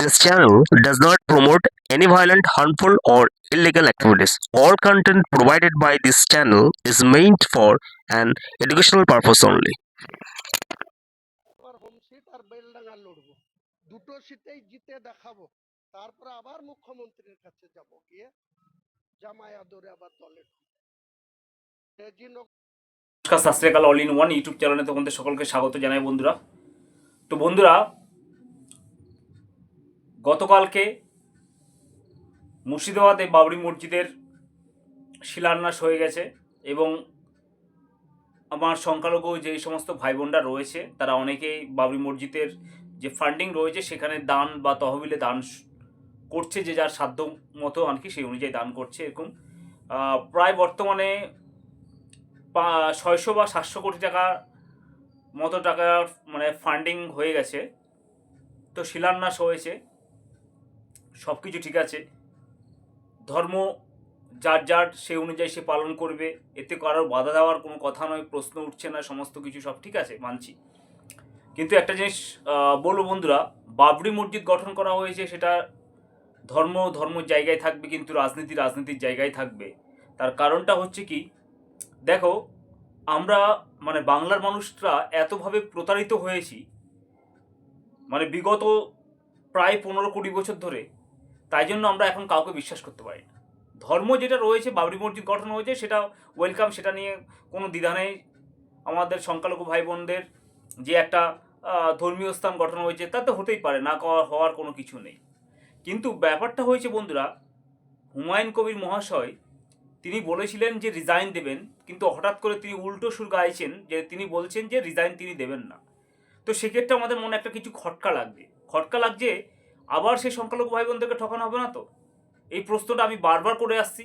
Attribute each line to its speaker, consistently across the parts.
Speaker 1: This channel does not promote any violent, harmful, or illegal activities. All content provided by this channel is meant for an educational purpose only.
Speaker 2: দুটো
Speaker 3: নমস্কার সত all in one YouTube চ্যানেলে তোমাদের সকলকে স্বাগত জানাই বন্ধুরা তো বন্ধুরা গতকালকে মুর্শিদাবাদে বাবরি মসজিদের শিলান্যাস হয়ে গেছে এবং আমার সংখ্যালঘু যে সমস্ত ভাই বোনরা রয়েছে, তারা অনেকেই বাবরি মসজিদের যে ফান্ডিং রয়েছে, সেখানে দান বা তহবিলে দান করছে যে যার সাধ্য মতো আর কি সেই অনুযায়ী দান করছে এরকম। প্রায় বর্তমানে ছয়শো বা সাতশো কোটি টাকার মতো টাকার মানে ফান্ডিং হয়ে গেছে। তো শিলান্যাস হয়েছে। সব কিছু ঠিক আছে। ধর্ম যার যার সেই অনুযায়ী সে পালন করবে। এতে কারোর বাধা দেওয়ার কোনো কথা নয়, প্রশ্ন উঠছে না, সমস্ত কিছু সব ঠিক আছে, মানছি। কিন্তু একটা জিনিস বলব বন্ধুরা, বাবরি মসজিদ গঠন করা হয়েছে, সেটা ধর্ম ধর্মের জায়গায় থাকবে, কিন্তু রাজনীতি রাজনীতির জায়গায় থাকবে। তার কারণটা হচ্ছে কি, দেখো, আমরা মানে বাংলার মানুষরা এতভাবে প্রতারিত হয়েছি মানে বিগত প্রায় পনেরো কুড়ি বছর ধরে তাই জন্য আমরা এখন কাউকে বিশ্বাস করতে পারি না। ধর্ম যেটা রয়েছে, বাবরি মসজিদ গঠন হয়েছে, সেটা ওয়েলকাম সেটা নিয়ে কোনো দ্বিধা নেই। আমাদের সংখ্যালঘু ভাই বোনদের যে একটা ধর্মীয় স্থান গঠন হয়েছে তাতে হতেই পারে, না হওয়ার কোনো কিছু নেই। কিন্তু ব্যাপারটা হয়েছে, বন্ধুরা, হুমায়ুন কবির মহাশয়, তিনি বলেছিলেন যে রিজাইন দেবেন, কিন্তু হঠাৎ করে তিনি উল্টো সুর গাইছেন, যে তিনি বলছেন যে রিজাইন তিনি দেবেন না। তো সেক্ষেত্রে আমাদের মনে একটা কিছু খটকা লাগবে। খটকা লাগছে আবার সেই সংখ্যালঘু ভাই বোনদেরকে ঠকানো হবে না তো? এই প্রশ্নটা আমি বারবার করে আসছি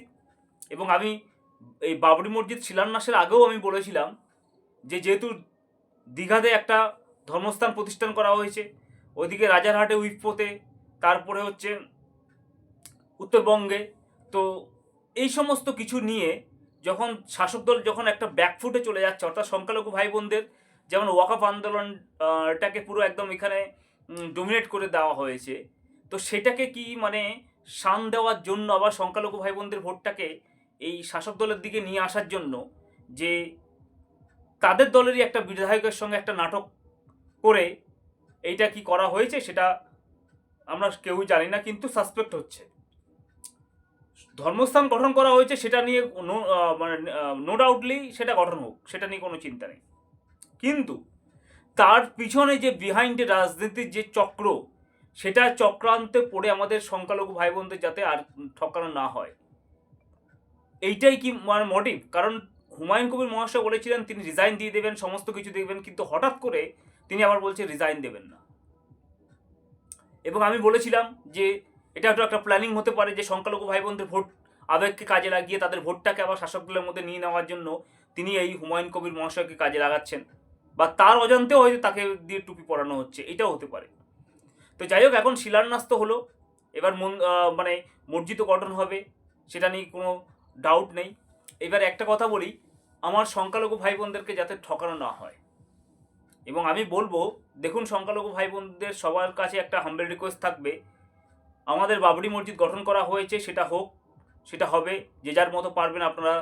Speaker 3: এবং আমি এই বাবরি মসজিদ শিলান্যাসের আগেও আমি বলেছিলাম যে যেহেতু দীঘাতে একটা ধর্মস্থান প্রতিষ্ঠান করা হয়েছে, ওইদিকে রাজারহাটে উইফপোতে তারপরে হচ্ছে উত্তরবঙ্গে, তো এই সমস্ত কিছু নিয়ে যখন শাসক দল যখন একটা ব্যাকফুটে চলে যাচ্ছে, অর্থাৎ সংখ্যালঘু ভাই বোনদের যেমন ওয়াকাফ আন্দোলনটাকে পুরো একদম এখানে ডোমিনেট করে দেওয়া হয়েছে তো সেটাকে কি মানে শান দেওয়ার জন্য আবার সংখ্যালঘু ভাই বোনদের ভোটটাকে এই শাসক দলের দিকে নিয়ে আসার জন্য যে তাদের দলেরই একটা বিধায়কের সঙ্গে একটা নাটক করে এইটা কি করা হয়েছে সেটা আমরা কেউই জানি না, কিন্তু সাসপেক্ট হচ্ছে। ধর্মস্থান গঠন করা হয়েছে সেটা নিয়ে মানে নো ডাউটলি সেটা গঠন হোক, সেটা নিয়ে কোনো চিন্তা নেই। কিন্তু তার পিছনে যে বিহাইন্ডে রাজনীতির যে চক্র সেটা চক্রান্তে পড়ে আমাদের সংখ্যালঘু ভাই বোনদের যাতে আর ঠকানো না হয়। এইটাই কি মানে মোটিভ কারণ হুমায়ুন কবির মহাশয় বলেছিলেন, তিনি রিজাইন দিয়ে দেবেন, সমস্ত কিছু দেখবেন, কিন্তু হঠাৎ করে তিনি আবার বলছে রিজাইন দেবেন না। এবং আমি বলেছিলাম যে এটা তো একটা প্ল্যানিং হতে পারে যে সংখ্যালঘু ভাই বোনদের ভোট আবেগকে কাজে লাগিয়ে তাদের ভোটটাকে আবার শাসক দলের মধ্যে নিয়ে নেওয়ার জন্য তিনি এই হুমায়ুন কবির মহাশয়কে কাজে লাগাচ্ছেন। বা তার অজান্তেও হয়তো তাকে দিয়ে টুপি পরানো হচ্ছে, এটাও হতে পারে। তো যাই হোক, এখন শিলান্যাস তো হলো। এবার মন মানে মসজিদও গঠন হবে, সেটা নিয়ে কোনো ডাউট নেই। এবার একটা কথা বলি, আমার সংখ্যালঘু ভাই বোনদেরকে যাতে ঠকানো না হয়। এবং আমি বলব, দেখুন সংখ্যালঘু ভাই বোনদের সবার কাছে একটা হাম্বেল রিকোয়েস্ট থাকবে। আমাদের বাবরি মসজিদ গঠন করা হয়েছে, সেটা হোক, সেটা হবে। যে যার মতো পারবেন আপনারা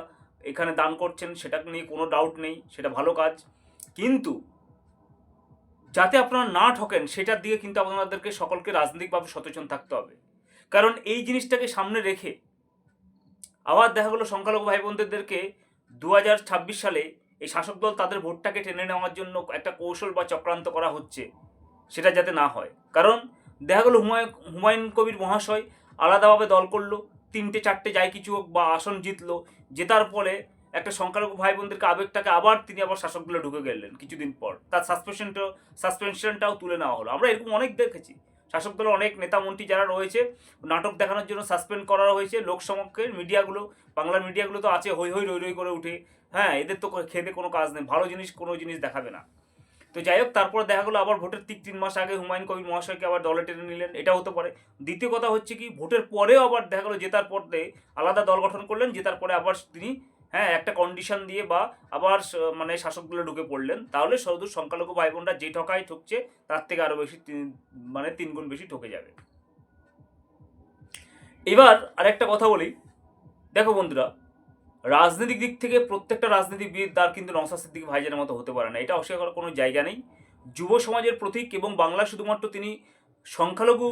Speaker 3: এখানে দান করছেন, সেটা নিয়ে কোনো ডাউট নেই, সেটা ভালো কাজ। কিন্তু যাতে আপনারা না ঠকেন সেটার দিকে কিন্তু আপনাদেরকে সকলকে রাজনৈতিকভাবে সচেতন থাকতে হবে। কারণ এই জিনিসটাকে সামনে রেখে আবার দেখা গেলো সংখ্যালঘু ভাই বোনদেরকে দু হাজার ছাব্বিশ সালে এই শাসক দল তাদের ভোটটাকে টেনে নেওয়ার জন্য একটা কৌশল বা চক্রান্ত করা হচ্ছে, সেটা যাতে না হয়। কারণ দেখা গেলো হুমায়ুন হুমায়ুন কবির মহাশয় আলাদাভাবে দল করল, তিনটে চারটে যাই কিছু হোক বা আসন জিতলো, জেতার ফলে একটা সংখ্যালঘু ভাই বোনদেরকে আবেগটাকে আবার তিনি আবার শাসক দলে ঢুকে গেলেন কিছুদিন পর। তার সাসপেনশনটাও সাসপেনশনটাও তুলে নেওয়া হলো। আমরা এরকম অনেক দেখেছি। শাসক দলের অনেক নেতা মন্ত্রী যারা রয়েছে, নাটক দেখানোর জন্য সাসপেন্ড করা হয়েছে লোকসমক্ষের মিডিয়াগুলো। বাংলার মিডিয়াগুলো তো আছে হই হই রই রই করে উঠে। হ্যাঁ এদের তো খেতে কোনো কাজ নেই। ভালো জিনিস কোনো জিনিস দেখাবে না। তো যাই হোক, তারপর দেখা গেলো আবার ভোটের ঠিক তিন মাস আগে হুমায়ুন কবির মহাশয়কে আবার দলে টেনে নিলেন। এটা হতে পারে। দ্বিতীয় কথা হচ্ছে কি, ভোটের পরেও আবার দেখা গেলো জেতার পরে আলাদা দল গঠন করলেন। জেতার পরে আবার তিনি হ্যাঁ একটা কন্ডিশন দিয়ে বা আবার মানে শাসকগুলো ঢুকে পড়লেন, তাহলে শুধু সংখ্যালঘু ভাই বোনরা যে ঠকায় ঠকছে, তার থেকে আরও বেশি মানে তিন গুণ বেশি ঠকে যাবে। এবার আরেকটা কথা বলি। দেখো বন্ধুরা, রাজনৈতিক দিক থেকে প্রত্যেকটা রাজনীতিবিদ তার কিন্তু নওসাদ সিদ্দিকী ভাইজানের মতো হতে পারে না, এটা অস্বীকার করার কোনো জায়গা নেই। যুব সমাজের প্রতীক এবং বাংলা শুধুমাত্র তিনি সংখ্যালঘু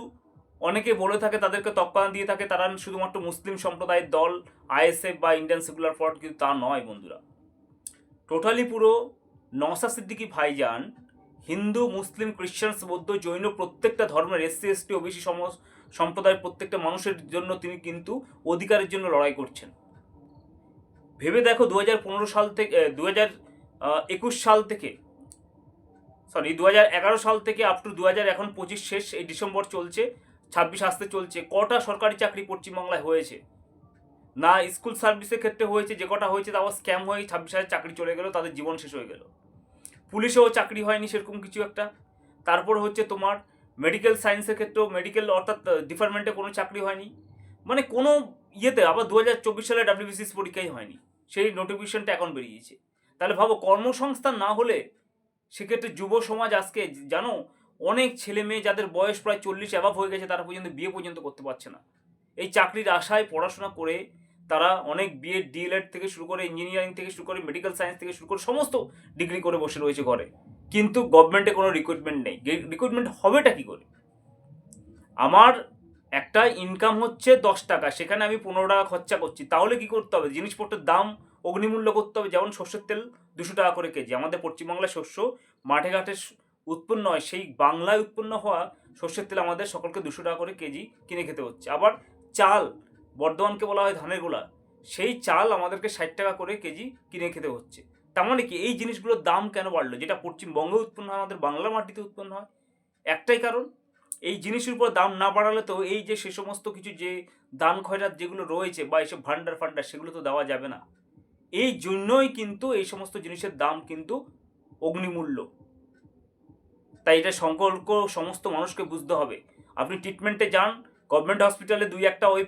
Speaker 3: অনেকে বলে থাকে, তাদেরকে তক্কা দিয়ে থাকে, তারা শুধুমাত্র মুসলিম সম্প্রদায়ের দল, আইএসএফ বা ইন্ডিয়ান সেকুলার ফ্রন্ট, কিন্তু তা নয় বন্ধুরা। টোটালি পুরো নওসাদ সিদ্দিকি ভাইজান হিন্দু, মুসলিম, খ্রিশ্চান, বৌদ্ধ, জৈন প্রত্যেকটা ধর্মের এসসি, এসটি, ওবিসি সম্প্রদায়ের প্রত্যেকটা মানুষের জন্য তিনি কিন্তু অধিকারের জন্য লড়াই করছেন। ভেবে দেখো দু হাজার পনেরো সাল থেকে দু একুশ সাল থেকে সরি দু সাল থেকে আপ টু দু হাজার এখন পঁচিশ শেষ, এই ডিসেম্বর চলছে। ছাব্বিশ আসতে চলছে, কটা সরকারি চাকরি পশ্চিমবাংলায় হয়েছে? না, স্কুল সার্ভিসের ক্ষেত্রে হয়েছে, যে কটা হয়েছে, তাও স্ক্যাম হয়ে ছাব্বিশ হাজার চাকরি চলে গেলো, তাদের জীবন শেষ হয়ে গেল। পুলিশেও চাকরি হয়নি সেরকম কিছু একটা। তারপর হচ্ছে তোমার মেডিকেল সায়েন্সের ক্ষেত্রেও মেডিকেল অর্থাৎ ডিপার্টমেন্টে কোনো চাকরি হয়নি। মানে কোনো ইয়েতে আবার দু হাজার চব্বিশ সালে ডাব্লিউবিসিএস পরীক্ষাই হয়নি। সেই নোটিফিকেশনটা এখন বেরিয়েছে। তাহলে ভাবো, কর্মসংস্থান না হলে সেক্ষেত্রে যুব সমাজ আজকে, জানো অনেক ছেলে মেয়ে যাদের বয়স প্রায় চল্লিশ অ্যাভাব হয়ে গেছে, তারা পর্যন্ত বিয়ে পর্যন্ত করতে পারছে না। এই চাকরির আশায় পড়াশোনা করে তারা অনেক বিএ ডিএলএড থেকে শুরু করে ইঞ্জিনিয়ারিং থেকে শুরু করে মেডিকেল সায়েন্স থেকে শুরু করে সমস্ত ডিগ্রি করে বসে রয়েছে ঘরে। কিন্তু গভর্নমেন্টে কোনো রিক্রুটমেন্ট নেই। রিক্রুটমেন্ট হবেটা কী করে? আমার একটা ইনকাম হচ্ছে দশ টাকা, সেখানে আমি পনেরো টাকা খরচা করছি। তাহলে কি করতে হবে? জিনিসপত্রের দাম অগ্নিমূল্য করতে হবে। যেমন সর্ষের তেল দুশো টাকা করে কেজি। আমাদের পশ্চিমবাংলায় শস্য মাঠে ঘাটে উৎপন্ন হয়, সেই বাংলায় উৎপন্ন হওয়া সর্ষের তেল আমাদের সকলকে দুশো টাকা করে কেজি কিনে খেতে হচ্ছে। আবার চাল, বর্ধমানকে বলা হয় ধানের গোলা, সেই চাল আমাদেরকে ষাট টাকা করে কেজি কিনে খেতে হচ্ছে। তার মানে কি? এই জিনিসগুলোর দাম কেন বাড়লো? যেটা পশ্চিমবঙ্গে উৎপন্ন হয়, আমাদের বাংলা মাটিতে উৎপন্ন হয়, একটাই কারণ, এই জিনিসের উপর দাম না বাড়ালে তো এই যে সে সমস্ত কিছু যে দান খয়রাত যেগুলো রয়েছে বা এইসব ভান্ডার ফান্ডার, সেগুলো তো দেওয়া যাবে না। এই জন্যই কিন্তু এই সমস্ত জিনিসের দাম কিন্তু অগ্নিমূল্য। তাই এটা সংকল্প সমস্ত মানুষকে বুঝতে হবে। আপনি ট্রিটমেন্টে যান গভর্নমেন্ট হসপিটালে দুই একটা ওই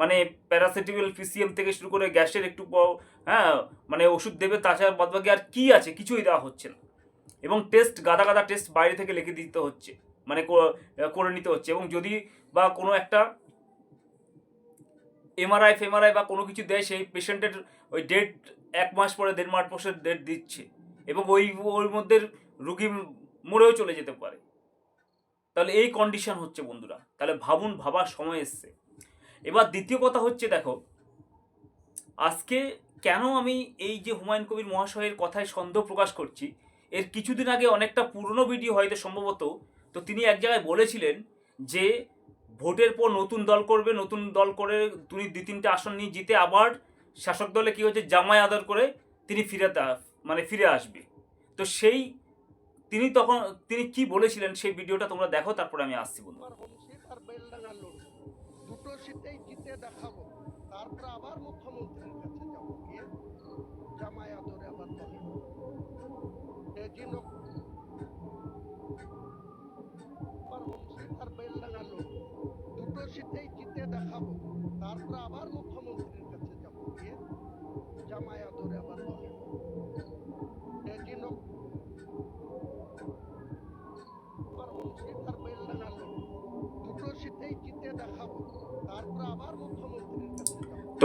Speaker 3: মানে প্যারাসিটামল পিসিএম থেকে শুরু করে গ্যাসের একটু হ্যাঁ মানে ওষুধ দেবে, তাছাড়া বাদবাকি আর কি আছে, কিছুই দেওয়া হচ্ছে না। এবং টেস্ট গাদা গাদা টেস্ট বাইরে থেকে লিখে দিতে হচ্ছে মানে করে নিতে হচ্ছে। এবং যদি বা কোনো একটা এমআরআই ফেমআরআই বা কোনো কিছু দেয়, সেই পেশেন্টের ওই ডেট এক মাস পরে, দেড় মাস পরে ডেট দিচ্ছে। এবং ওই, ওর মধ্যে রুগী মরেও চলে যেতে পারে। তাহলে এই কন্ডিশন হচ্ছে বন্ধুরা। তাহলে ভাবুন ভাবার সময় এসছে। এবার দ্বিতীয় কথা হচ্ছে, দেখো, আজকে কেন আমি এই যে হুমায়ুন কবির মহাশয়ের কথায় সন্দেহ প্রকাশ করছি, এর কিছুদিন আগে অনেকটা পুরনো ভিডিও হয়তো সম্ভবত, তো তিনি এক জায়গায় বলেছিলেন যে, ভোটের পর নতুন দল করবে, নতুন দল করে তিনি দুই তিনটে আসন নিয়ে জিতে আবার শাসক দলে কী হচ্ছে জামাই আদর করে তিনি ফিরে মানে ফিরে আসবে। তো সেই তিনি তখন, তিনি কি বলেছিলেন সেই ভিডিওটা তোমরা দেখো, তারপরে আমি আসছি বন্ধু।
Speaker 2: দুটো জিতে দেখাবো। তারপরে আবার মুখ্যমন্ত্রীর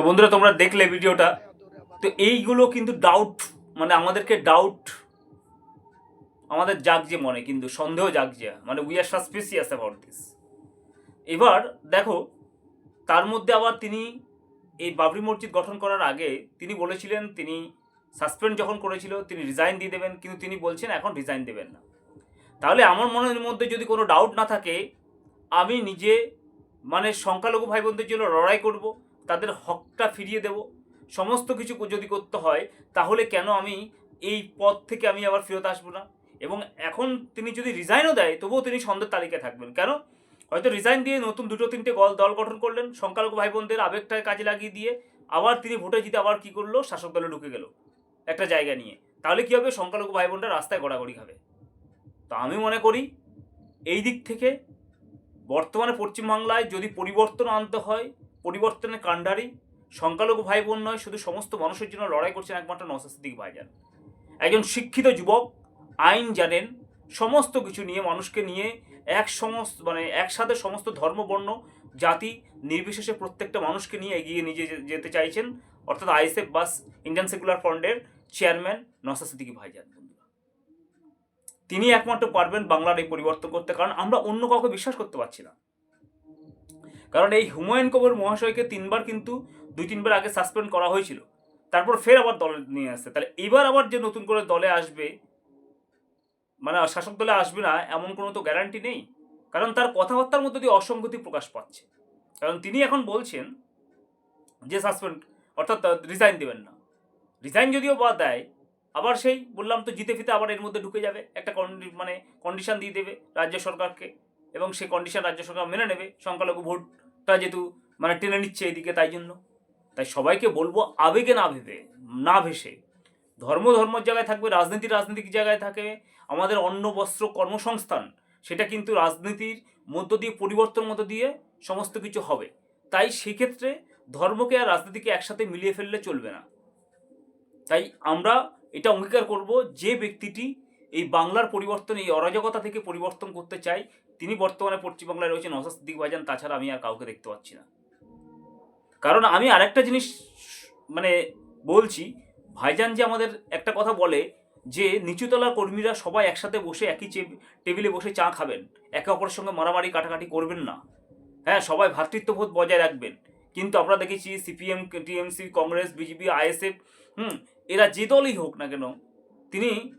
Speaker 3: বন্ধুরা, তোমরা দেখলে ভিডিওটা। তো এইগুলো কিন্তু ডাউট মানে আমাদেরকে ডাউট আমাদের জাগছে মনে, কিন্তু সন্দেহ জাগছে। মানে we are suspicious about this এবার দেখো, তার মধ্যে আবার তিনি এই বাবরি মসজিদ গঠন করার আগে তিনি বলেছিলেন, তিনি সাসপেন্ড যখন করেছিল, তিনি রিজাইন দিয়ে দেবেন, কিন্তু তিনি বলছেন এখন রিজাইন দেবেন না। তাহলে আমার মনের মধ্যে যদি কোনো ডাউট না থাকে, আমি নিজে মানে সংখ্যালঘু ভাই বোনদের জন্য লড়াই করব তাদের হকটা ফিরিয়ে দেব। সমস্ত কিছু যদি করতে হয়, তাহলে কেন আমি এই পদ থেকে আমি আবার ফেরত আসব না? এবং এখন তিনি যদি রিজাইনও দেয়, তবুও তিনি সন্ধ্যের তালিকায় থাকবেন। কেন? হয়তো রিজাইন দিয়ে নতুন দুটো তিনটে দল গঠন করলেন, সংখ্যালঘু ভাই বোনদের আবেগটাকে কাজে লাগিয়ে দিয়ে আবার তিনি ভোটে জিতে আবার কি করল? শাসক দলে ঢুকে গেল একটা জায়গা নিয়ে। তাহলে কি হবে? সংখ্যালঘু ভাই বোনরা রাস্তায় গড়াগড়ি খাবে। তো আমি মনে করি, এই দিক থেকে বর্তমানে পশ্চিমবাংলায় যদি পরিবর্তন আনতে হয় পরিবর্তনের কাণ্ডারি, সংখ্যালঘু ভাই বোন নয়, শুধু সমস্ত মানুষের জন্য লড়াই করছেন একমাত্র নসাস্তিক ভাইজান। একজন শিক্ষিত যুবক, আইন জানেন, সমস্ত কিছু নিয়ে, মানুষকে নিয়ে এক সমস্ত মানে একসাথে সমস্ত ধর্ম, বর্ণ, জাতি, নির্বিশেষে প্রত্যেকটা মানুষকে নিয়ে এগিয়ে নিয়ে যেতে চাইছেন, অর্থাৎ আইএসএফ বাস ইন্ডিয়ান সেকুলার ফ্রন্টের চেয়ারম্যান নসা সিদ্দিকি ভাইজান তিনি একমাত্র পারবেন বাংলার এই পরিবর্তন করতে, কারণ আমরা অন্য কাউকে বিশ্বাস করতে পারছি না। কারণ এই হুমায়ুন কবর মহাশয়কে তিনবার কিন্তু, দুই, তিনবার আগে সাসপেন্ড করা হয়েছিল। তারপর ফের আবার দলে নিয়ে আসছে। তাহলে এবার আবার যে নতুন করে দলে আসবে মানে শাসক দলে আসবে না, এমন কোনো তো গ্যারান্টি নেই। কারণ তার কথাবার্তার মধ্যে দিয়ে অসঙ্গতি প্রকাশ পাচ্ছে। কারণ তিনি এখন বলছেন যে সাসপেন্ড অর্থাৎ রিজাইন দেবেন না। রিজাইন যদিও বা দেয়, আবার সেই বললাম তো জিতে ফিতে আবার এর মধ্যে ঢুকে যাবে। একটা কন্ডি- মানে কন্ডিশন দিয়ে দেবে রাজ্য সরকারকে এবং সেই কন্ডিশন রাজ্য সরকার মেনে নেবে, সংখ্যালঘু ভোটটা যেহেতু মানে টেনে নিচ্ছে এদিকে, তাই জন্য। তাই সবাইকে বলব আবেগে না ভেবে, না ভেসে। ধর্ম ধর্মের জায়গায় থাকবে, রাজনীতি রাজনৈতিক জায়গায় থাকে। আমাদের অন্ন, বস্ত্র, কর্মসংস্থান, সেটা কিন্তু রাজনীতির মধ্য দিয়ে পরিবর্তন মধ্য দিয়ে সমস্ত কিছু হবে। তাই সেক্ষেত্রে ধর্মকে আর রাজনীতিকে একসাথে মিলিয়ে ফেললে চলবে না। তাই আমরা এটা অঙ্গীকার করব, যে ব্যক্তিটি এই বাংলার পরিবর্তন, এই অরাজকতা থেকে পরিবর্তন করতে চায় তিনি বর্তমানে পশ্চিমবাংলায় রয়েছেন নসাদ সিদ্দিক ভাইজান তাছাড়া আমি আর কাউকে দেখতে পাচ্ছি না। কারণ আমি আরেকটা জিনিস মানে বলছি, ভাইজান যে আমাদের একটা কথা বলে যে নিচুতলার কর্মীরা সবাই একসাথে বসে একই টেবিলে বসে চা খাবেন, একে অপরের সঙ্গে মারামারি কাটাকাটি করবেন না। হ্যাঁ সবাই ভ্রাতৃত্ববোধ বজায় রাখবেন। কিন্তু আমরা দেখেছি CPM, TMC, Congress, BJP, ISF, হুম, এরা যে দলই হোক না কেন, তিনি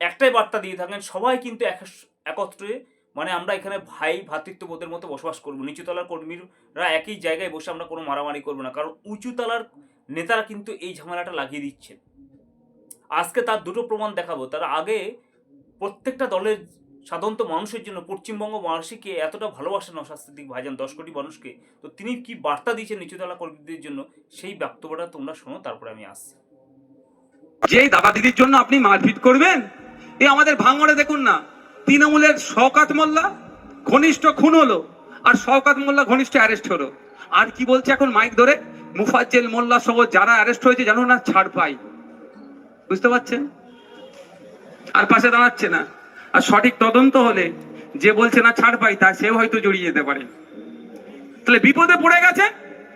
Speaker 3: একটাই বার্তা দিয়ে থাকেন, সবাই কিন্তু এক- একত্রে মানে আমরা এখানে ভাই ভ্রাতৃত্ববোধের মতো বসবাস করব। নিচুতলার কর্মীরা একই জায়গায় বসে আমরা কোনো মারামারি করব না। কারণ উঁচুতলার নেতারা কিন্তু এই ঝামেলাটা লাগিয়ে দিচ্ছেন। আজকে তার দুটো প্রমাণ দেখাবো। তার আগে প্রত্যেকটা দলের সাধারণত মানুষের জন্য পশ্চিমবঙ্গ মানুষকে এতটা ভালোবাসেন অস্বাস্থ্যিক ভাইজান, দশ কোটি মানুষকে। তো তিনি কি বার্তা দিয়েছেন নিচুতলা কর্মীদের জন্য? সেই বক্তব্যটা তোমরা শোনো, তারপরে আমি আসছি।
Speaker 4: যেই দাদা দিদির জন্য আপনি মারপিট করবেন, এই আমাদের ভাঙড়ে দেখুন না। তৃণমূলের শওকাত মোল্লা, ঘনিষ্ঠ খুন হলো, আর শওকাত মোল্লা ঘনিষ্ঠ অ্যারেস্ট হলো। আর কি বলছে এখন মাইক ধরে? মুফাজ্জেল মোল্লা সহ যারা অ্যারেস্ট হয়েছে জানো না ছাড় পাই বুঝতে পারছেন? আর পাশে দাঁড়াচ্ছে না। আর সঠিক তদন্ত হলে যে বলছে না ছাড় পাই তা সেও হয়তো জড়িয়ে যেতে পারে। তাহলে বিপদে পড়ে গেছে,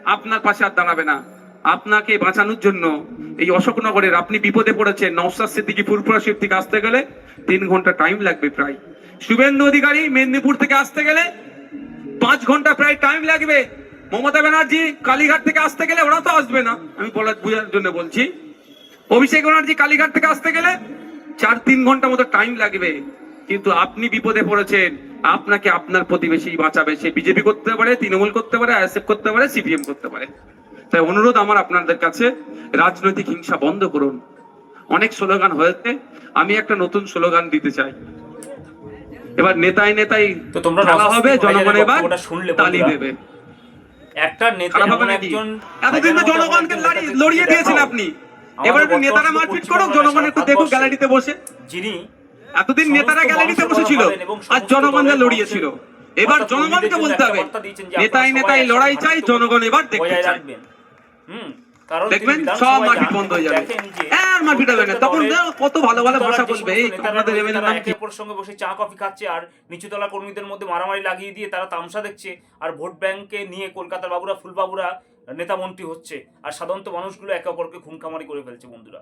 Speaker 4: আপনার পাশে আর দাঁড়াবে না। আপনাকে বাঁচানোর জন্য এই অশোকনগরের আপনি বিপদে পড়েছেন নওসাদ সিদ্দিকি ফুরপুরা শিব থেকে আসতে গেলে তিন ঘণ্টা টাইম লাগবে প্রায়। শুভেন্দু অধিকারী মেদিনীপুর থেকে আসতে গেলে পাঁচ ঘণ্টা প্রায় টাইম লাগবে। মমতা ব্যানার্জি কালীঘাট থেকে আসতে গেলে ওরা তো আসবে না। আমি বলার বোঝার জন্য বলছি, অভিষেক ব্যানার্জি কালীঘাট থেকে আসতে গেলে চার তিন ঘণ্টা মতো টাইম লাগবে। কিন্তু আপনি বিপদে পড়েছেন, আপনাকে আপনার প্রতিবেশী বাঁচাবে। সে বিজেপি করতে পারে, তৃণমূল করতে পারে, আইএসএফ করতে পারে, সিপিএম করতে পারে। তাই অনুরোধ আমার আপনাদের কাছে রাজনৈতিক হিংসা বন্ধ করুন। অনেক স্লোগান হয়েছে আমি একটা নতুন স্লোগান দিতে চাই। এবার নেতাই নেতাই
Speaker 3: তো তোমরা
Speaker 4: হবে জনগণ এবার তালি দেবে।
Speaker 3: একটা নেতা একজন
Speaker 4: এতদিন তো জনগণকে লড়িয়ে দিয়েছেন আপনি। এবার একটু নেতারা মারপিট করুক জনগণ একটু দেখুক গ্যালারিতে বসে।
Speaker 3: যিনি
Speaker 4: এতদিন নেতারা গ্যালারিতে বসেছিল আর জনগণকে লড়িয়েছিল। এবার জনগণকে বলতে হবে
Speaker 3: একটা বার্তা দিয়েছেন যে আপনারা
Speaker 4: নেতাই নেতাই লড়াই চাই জনগণ এবার দেখতে চাই
Speaker 3: হুম
Speaker 4: দেখবেন সব
Speaker 3: যান
Speaker 4: বন্ধ হয়ে যাবে। হ্যাঁ আর মারপিট হবে না তখন কত ভালো ভালো ভাষা বলবে। আপনাদের এমএলএ নাম কি?
Speaker 3: সঙ্গে বসে চা কফি খাচ্ছে আর নিচুতলা কর্মীদের মধ্যে মারামারি লাগিয়ে দিয়ে তারা তামসা দেখছে আর ভোট ব্যাংকে নিয়ে কলকাতার বাবুরা ফুলবাবুরা নেতা মন্ত্রী হচ্ছে আর সাধারণত মানুষগুলো একে অপরকে খুনখামারি করে ফেলছে বন্ধুরা।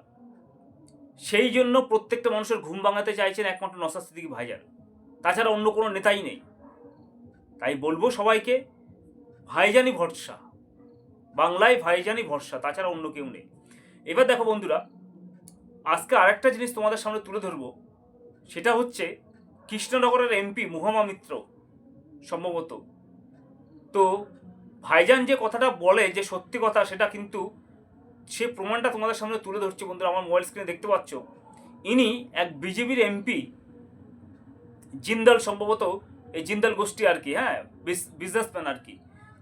Speaker 3: সেই জন্য প্রত্যেকটা মানুষের ঘুম ভাঙাতে চাইছেন একমাত্র নসাদ সিদ্দিকী ভাইজান। তাছাড়া অন্য কোনো নেতাই নেই। তাই বলব সবাইকে ভাইজানই ভরসা। বাংলায় ভাইজানই ভরসা, তাছাড়া অন্য কেউ নেই। এবার দেখো বন্ধুরা, আজকে আরেকটা জিনিস তোমাদের সামনে তুলে ধরবো, সেটা হচ্ছে কৃষ্ণনগরের এমপি মুহামা মিত্র, সম্ভবত। তো ভাইজান যে কথাটা বলে, যে সত্যি কথা, সেটা কিন্তু সে প্রমাণটা তোমাদের সামনে তুলে ধরছে বন্ধুরা, আমার মোবাইল স্ক্রিনে দেখতে পাচ্ছ। ইনি এক বিজেপির এমপি, জিন্দাল সম্ভবত, এই জিন্দাল গোষ্ঠী আর কি হ্যাঁ বিজনেসম্যান আর কি।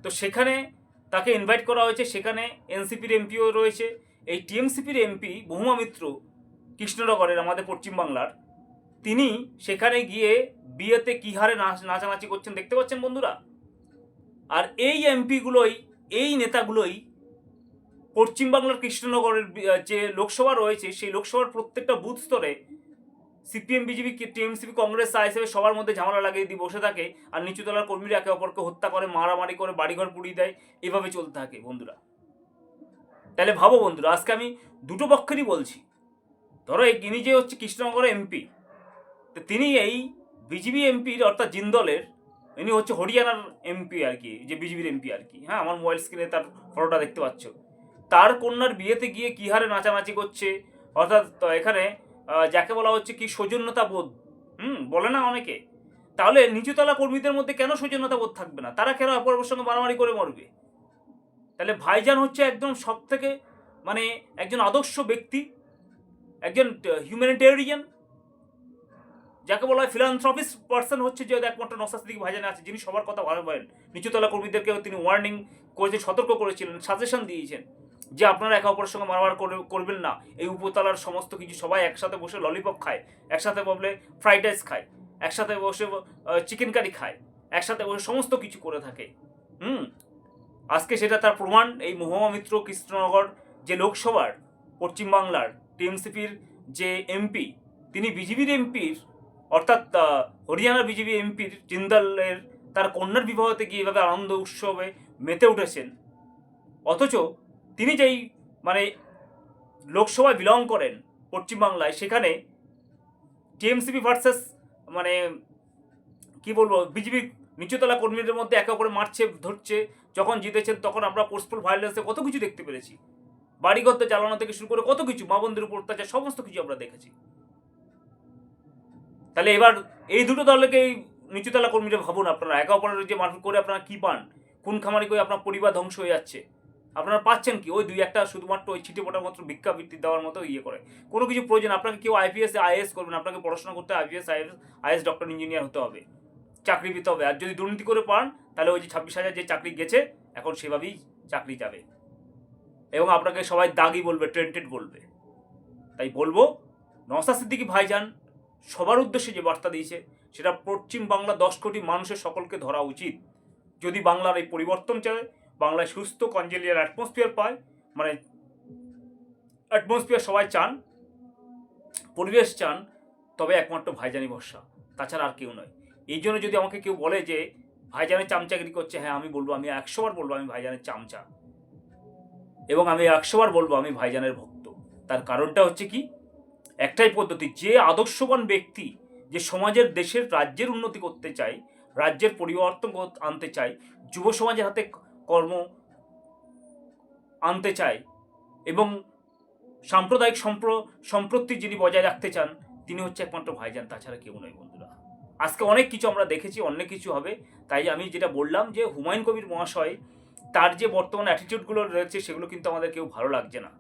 Speaker 3: তো সেখানে তাকে ইনভাইট করা হয়েছে। সেখানে এনসিপির এমপিও রয়েছে। এই টিএমসিপির এমপি বহুমা মিত্র কৃষ্ণনগরের, আমাদের পশ্চিমবাংলার তিনি সেখানে গিয়ে বিয়েতে কী হারে নাচ নাচানাচি করছেন দেখতে পাচ্ছেন বন্ধুরা? আর এই এমপিগুলোই এই নেতাগুলোই পশ্চিমবাংলার কৃষ্ণনগরের যে লোকসভা রয়েছে, সেই লোকসভার প্রত্যেকটা বুথ স্তরে CPM, BJP TMCP, Congress ISF সবার মধ্যে ঝামেলা লাগিয়ে দিয়ে বসে থাকে আর নিচুতলার কর্মীরা একে অপরকে হত্যা করে, মারামারি করে, বাড়িঘর পুড়িয়ে দেয়। এভাবে চলতে থাকে বন্ধুরা। তাহলে ভাবো বন্ধুরা, আজকে আমি দুটো পক্ষেরই বলছি। ধরো ইনি যে হচ্ছে কৃষ্ণনগরের এমপি, তো তিনি এই বিজেপি এমপির অর্থাৎ জিন্দলের ইনি হচ্ছে হরিয়ানার এমপি আর কি যে বিজেপির এমপি আর কি। হ্যাঁ আমার মোবাইল স্ক্রিনে তার ফটোটা দেখতে পাচ্ছ। তার কন্যার বিয়েতে গিয়ে কী হারে নাচানাচি করছে? অর্থাৎ এখানে যাকে বলা হচ্ছে কি সৌজন্যতা বোধ। হুম, বলে না অনেকে। তাহলে নিচুতলা কর্মীদের মধ্যে কেন সৌজন্যতা বোধ থাকবে না? তারা কেন অপরের সঙ্গে মারামারি করে মরবে? তাহলে ভাইজান হচ্ছে একদম সব থেকে মানে একজন আদর্শ ব্যক্তি, একজন হিউম্যানিটেরিয়ান যাকে বলা হয় ফিলান্থ্রপিস পার্সন হচ্ছে যে একমাত্র নসাস দিকে ভাইজান আছে, যিনি সবার কথা ভালো বলেন নিচুতলা কর্মীদেরকেও তিনি ওয়ার্নিং করেছে সতর্ক করেছিলেন সাজেশন দিয়েছেন। যে আপনারা একে অপরের সঙ্গে মারামার করবেন না। এই উপতলার সমস্ত কিছু সবাই একসাথে বসে ললিপপ খায়, একসাথে বসলে ফ্রাইড রাইস খায়, একসাথে বসে চিকেন কারি খায়, একসাথে বসে সমস্ত কিছু করে থাকে। হুম? আজকে সেটা তার প্রমাণ। এই মহুয়া মিত্র কৃষ্ণনগর যে লোকসভার পশ্চিমবাংলার টিএমসিপির যে এমপি, তিনি বিজেপির এমপির, অর্থাৎ হরিয়ানা বিজেপি এমপির জিন্দালের তার কন্যার বিবাহতে গিয়ে এভাবে আনন্দ উৎসবে মেতে উঠেছেন। অথচ তিনি যেই মানে লোকসভায় বিলং করেন পশ্চিমবাংলায়, সেখানে টিএমসিপি ভার্সেস মানে কি বলব, বিজেপি নিচুতলা কর্মীদের মধ্যে একে অপরে মারছে, ধরছে, যখন জিতেছেন তখন আমরা পোস্টফুল ভায়োলেন্সে কত কিছু দেখতে পেরেছি। বাড়িঘরতে চালানো থেকে শুরু করে কত কিছু, মা বোনদের উপর অত্যাচার, সমস্ত কিছু আমরা দেখেছি। তাহলে এবার এই দুটো দলকে এই নিচুতলা কর্মীরা ভাবুন আপনারা, একে অপরের যে মারপিট করে আপনারা কী পান? কোন খামারি করে আপনার পরিবার ধ্বংস হয়ে যাচ্ছে। আপনারা পাচ্ছেন কি? ওই দুই একটা শুধুমাত্র ওই ছিটে পোটার মতো ভিক্ষা বৃত্তি দেওয়ার মতো ইয়ে করে। কোনো কিছু প্রয়োজন আপনাকে কেউ আইপিএস আইএস করবেন আপনাকে পড়াশোনা করতে IPS IAS IAS doctor engineer হতে হবে, চাকরি পেতে হবে। আর যদি দুর্নীতি করে পান, তাহলে ওই যে ছাব্বিশ হাজার যে চাকরি গেছে, এখন সেভাবেই চাকরি যাবে। এবং আপনাকে সবাই দাগি বলবে ট্রেন্টেড বলবে। তাই বলব নসা সিদ্দিকি ভাইজান সবার উদ্দেশ্যে যে বার্তা দিয়েছে, সেটা পশ্চিম বাংলা দশ কোটি মানুষের সকলকে ধরা উচিত। যদি বাংলার এই পরিবর্তন চায় বাংলায় সুস্থ কনজেলিয়ার অ্যাটমসফিয়ার পায় মানে অ্যাটমসফিয়ার সবাই চান, পরিবেশ চান, তবে একমাত্র ভাইজানি ভরসা, তাছাড়া আর কেউ নয়। এই জন্য যদি আমাকে কেউ বলে যে, ভাইজানের চামচাগিরি করছে হ্যাঁ আমি বলব, আমি একশো বার বলব, আমি ভাইজানের চামচা। এবং আমি একশো বার বলব, আমি ভাইজানের ভক্ত। তার কারণটা হচ্ছে কি? একটাই পদ্ধতি, যে আদর্শবান ব্যক্তি, যে সমাজের দেশের রাজ্যের উন্নতি করতে চায়, রাজ্যের পরিবর্তন আনতে চায়, যুব সমাজের হাতে কর্ম আনতে চায় এবং সাম্প্রদায়িক সম্প্র, সম্প্রতি যিনি বজায় রাখতে চান, তিনি হচ্ছে একমাত্র ভাইজান, তাছাড়া কেউ নয় বন্ধুরা। আজকে অনেক কিছু আমরা দেখেছি, অনেক কিছু হবে। তাই আমি যেটা বললাম যে, হুমায়ুন কবির মহাশয়, তার যে বর্তমান অ্যাটিটিউডগুলো রয়েছে, সেগুলো কিন্তু আমাদের কেউ ভালো লাগছে না।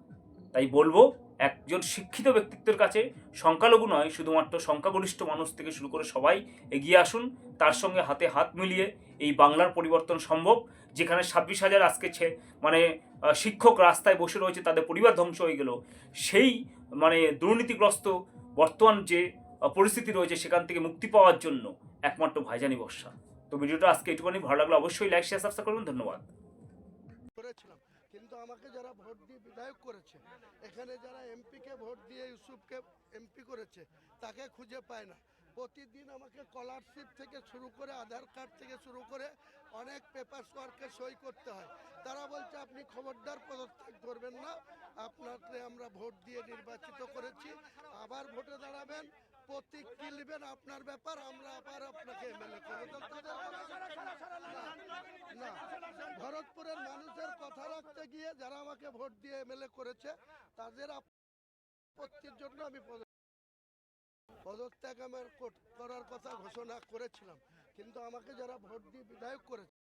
Speaker 3: তাই বলব একজন শিক্ষিত ব্যক্তিত্বের কাছে সংখ্যালঘু নয়, শুধুমাত্র সংখ্যাগরিষ্ঠ মানুষ থেকে শুরু করে সবাই এগিয়ে আসুন। তার সঙ্গে হাতে হাত মিলিয়ে এই বাংলার পরিবর্তন সম্ভব, যেখানে ছাব্বিশ হাজার আজকে ছে- মানে শিক্ষক রাস্তায় বসে রয়েছে, তাদের পরিবার ধ্বংস হয়ে গেল। সেই মানে দুর্নীতিগ্রস্ত বর্তমান যে পরিস্থিতি রয়েছে, সেখান থেকে মুক্তি পাওয়ার জন্য একমাত্র ভাইজানি বর্ষা। তো ভিডিওটা আজকে এটুকুনি ভালো লাগল অবশ্যই লাইক, শেয়ার, সাবস্ক্রাইব করবেন। ধন্যবাদ।
Speaker 2: কিন্তু আমাকে যারা ভোট দিয়ে বিধায়ক করেছে এখানে যারা এমপিকে ভোট দিয়ে ইউসুফকে এমপি করেছে, তাকে খুঁজে পায় না। প্রতিদিন আমাকে স্কলারশিপ থেকে শুরু করে, আধার কার্ড থেকে শুরু করে অনেক পেপার ওয়ার্কে সই করতে হয়। তারা বলছে, আপনি খবরদার পদত্যাগ করবেন না। আপনাকে আমরা ভোট দিয়ে নির্বাচিত করেছি। আবার ভোটে দাঁড়াবেন। প্রতীক কিনবেন আপনার ব্যাপার আমরা আবার আপনাকে না ভরতপুরের মানুষের কথা রাখতে গিয়ে যারা আমাকে ভোট দিয়ে এমএলএ করেছে তাদের আপত্তির জন্য আমি পদ- পদত্যাগ আমার করার কথা ঘোষণা করেছিলাম কিন্তু আমাকে যারা ভোট দিয়ে বিধায়ক করেছে